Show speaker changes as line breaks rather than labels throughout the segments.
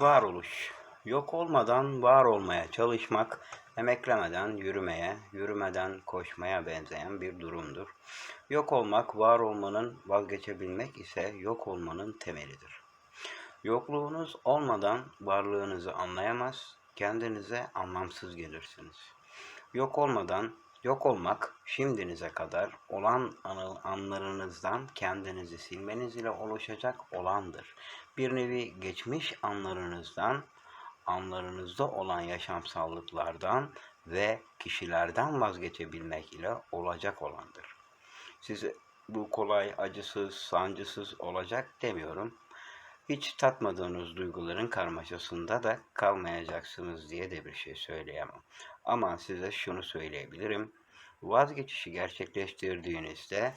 Varoluş. Yok olmadan var olmaya çalışmak, emeklemeden yürümeye, yürümeden koşmaya benzeyen bir durumdur. Yok olmak, var olmanın vazgeçebilmek ise yok olmanın temelidir. Yokluğunuz olmadan varlığınızı anlayamaz, kendinize anlamsız gelirsiniz. Yok olmadan, yok olmak şimdinize kadar olan anlarınızdan kendinizi silmeniz ile oluşacak olandır. Bir nevi geçmiş anlarınızdan, anlarınızda olan yaşamsallıklardan ve kişilerden vazgeçebilmek ile olacak olandır. Size bu kolay, acısız, sancısız olacak demiyorum. Hiç tatmadığınız duyguların karmaşasında da kalmayacaksınız diye de bir şey söyleyemem. Ama size şunu söyleyebilirim. Vazgeçişi gerçekleştirdiğinizde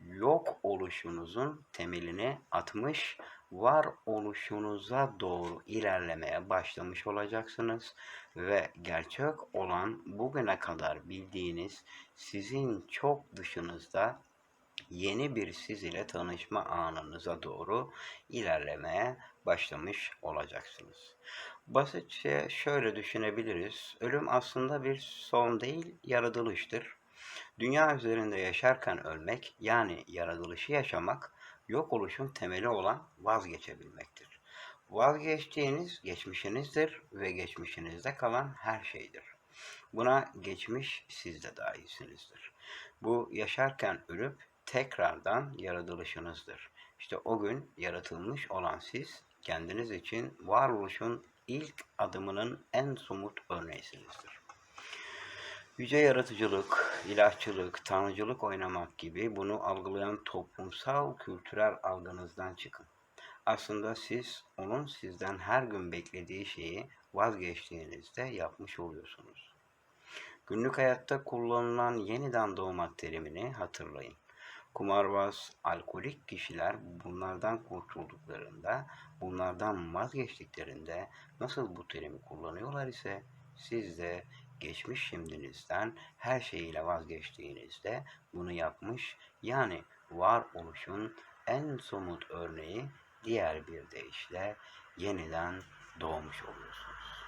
yok oluşunuzun temelini atmış, var oluşunuza doğru ilerlemeye başlamış olacaksınız ve gerçek olan bugüne kadar bildiğiniz sizin çok dışınızda yeni bir siz ile tanışma anınıza doğru ilerlemeye başlamış olacaksınız. Basitçe şöyle düşünebiliriz. Ölüm aslında bir son değil, yaratılıştır. Dünya üzerinde yaşarken ölmek, yani yaratılışı yaşamak, yok oluşun temeli olan vazgeçebilmektir. Vazgeçtiğiniz geçmişinizdir ve geçmişinizde kalan her şeydir. Buna geçmiş siz de dahisinizdir. Bu yaşarken ölüp tekrardan yaratılışınızdır. İşte o gün yaratılmış olan siz kendiniz için varoluşun ilk adımının en somut örneğisinizdir. Yüce yaratıcılık, ilahçılık, tanrıcılık oynamak gibi bunu algılayan toplumsal kültürel algınızdan çıkın. Aslında siz onun sizden her gün beklediği şeyi vazgeçtiğinizde yapmış oluyorsunuz. Günlük hayatta kullanılan yeniden doğmak terimini hatırlayın. Kumarbaz, alkolik kişiler bunlardan kurtulduklarında, bunlardan vazgeçtiklerinde nasıl bu terimi kullanıyorlar ise siz de geçmiş şimdinizden her şeyiyle vazgeçtiğinizde bunu yapmış yani var oluşun en somut örneği diğer bir deyişle yeniden doğmuş oluyorsunuz.